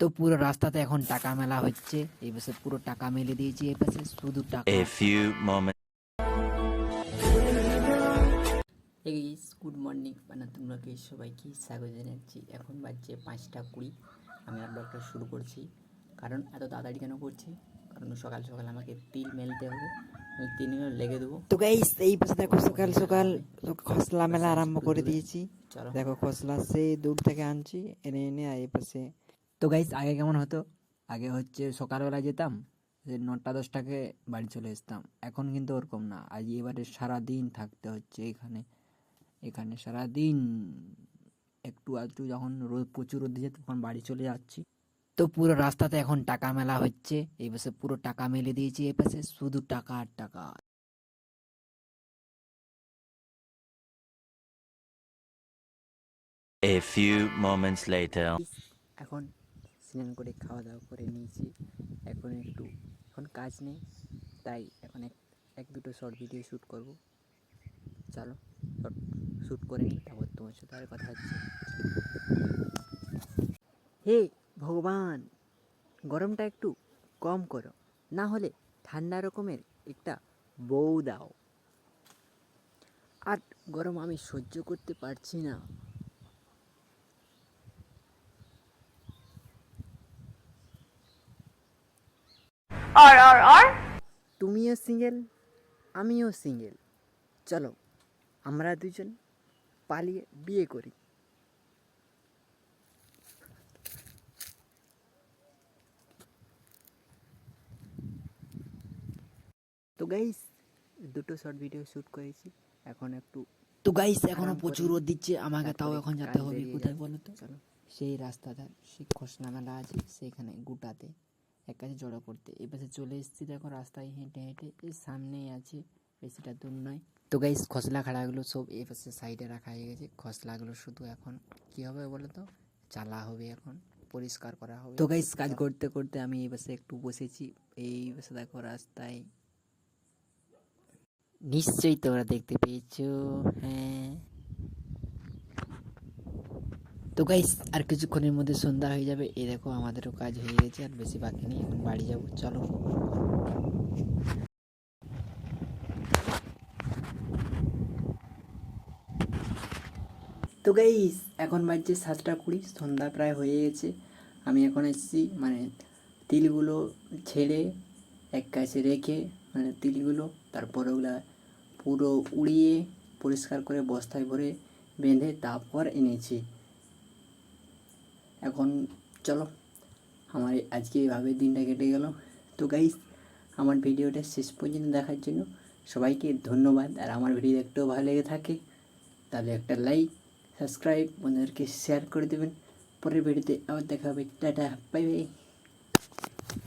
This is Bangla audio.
তো পুরো রাস্তাতে এখন টাকা মেলা হচ্ছে। এই পাশে পুরো টাকা মেলে দিয়েছি এই পাশে শুধু টাকা। A few moments. Good morning মানে তোমরাকে সবাইকে স্বাগত জানাচ্ছি। এখন বাজছে পাঁচটা কুড়ি। আমি আর ব্লগটা শুরু করছি। কারণ এত তাড়াতাড়ি কেন করছি? কারণ সকাল সকাল আমাকে তিল মেলতে হবে। মিনিট লেগে দেবো। তো গাইস এই পাশে দেখো সকাল সকাল খসলা মেলা আরম্ভ করে দিয়েছি। চলো। দেখো খসলা সেই দূর থেকে আনছি এনে এনে আর এই পাশে তো গাইস আগে কেমন হতো? আগে হচ্ছে সকালবেলা যেতাম যে নটা দশটাকে বাড়ি চলে আসতাম। এখন কিন্তু ওরকম না। আজ এবারে সারা দিন থাকতে হচ্ছে এখানে। এখানে সারা দিন একটু আধটু যখন রোদ প্রচুর রোদ দিয়েছে তখন বাড়ি চলে যাচ্ছি। তো পুরো রাস্তাতে এখন টাকা মেলা হচ্ছে। এই পাশে পুরো টাকা মেলে দিয়েছি এই পাশে শুধু টাকা আর টাকা। A few moments later. এখন স্নান করে খাওয়া দাওয়া করে নিয়েছি। এখন একটু, এখন কাজ নেই, তাই এখন এক এক দুটো শর্ট ভিডিও শ্যুট করব। চলো শর্ট শ্যুট করে নিই, তারপর তোমার সাথে আর কথা হচ্ছে। হে ভগবান, গরমটা একটু কম করো, না হলে ঠান্ডা রকমের একটা বউ দাও। আর গরম আমি সহ্য করতে পারছি না। তুমিও সিঙ্গেল আমিও সিঙ্গেল চলো আমরা দুজন পালিয়ে বিয়ে করি। তো গাইস দুটো শর্ট ভিডিও শ্যুট করেছি। এখন একটু তো গাইস এখনও প্রচুর রোদ দিচ্ছে আমাকে তাও এখন যেতে হবে কোথায় বলো তো চলো। সেই রাস্তাটা সেই খসনা আছে সেখানে গুটাতে। এক কাছে জড়ো করতে। এই চলে এসেছি দেখো, রাস্তায় হেঁটে হেঁটে। এই সামনেই আছে বেশিটা দূর নয়। তো গাইস খসলা খাড়াগুলো সব এই পাশে সাইডে রাখা হয়ে গেছে। খসলাগুলো শুধু এখন কি হবে বলো তো চালা হবে এখন, পরিষ্কার করা হবে। তো গাইস কাজ করতে করতে আমি এই পাশে একটু বসেছি। এই পাশে দেখো রাস্তায়। নিশ্চয়ই তোমরা দেখতে পেয়েছ। হ্যাঁ। তো গাইস আর কিছুক্ষণের মধ্যে সন্ধ্যা হয়ে যাবে। এই দেখো আমাদেরও কাজ হয়ে গেছে, আর বেশি বাকি নেই, এখন বাড়ি যাব। চলো। তো গাইস এখন বাজছে সাতটা কুড়ি, সন্ধ্যা প্রায় হয়ে গেছে। আমি এখন এসেছি মানে তিলগুলো ছেড়ে এক কাছে রেখে মানে তিলগুলো, তারপর ওগুলা পুরো উড়িয়ে পরিষ্কার করে বস্তায় ভরে বেঁধে তারপর এনেছি। এখন চলো, আমার আজকে এইভাবে দিনটা কেটে গেল। তো গাইস আমার ভিডিওটা শেষ পর্যন্ত দেখার জন্য সবাইকে ধন্যবাদ। আর আমার ভিডিও একটুও ভালো লেগে থাকে, তাহলে একটা লাইক সাবস্ক্রাইব বন্ধুদেরকে শেয়ার করে দেবেন। পরের ভিডিওতে আবার দেখা হবে। Tata bye bye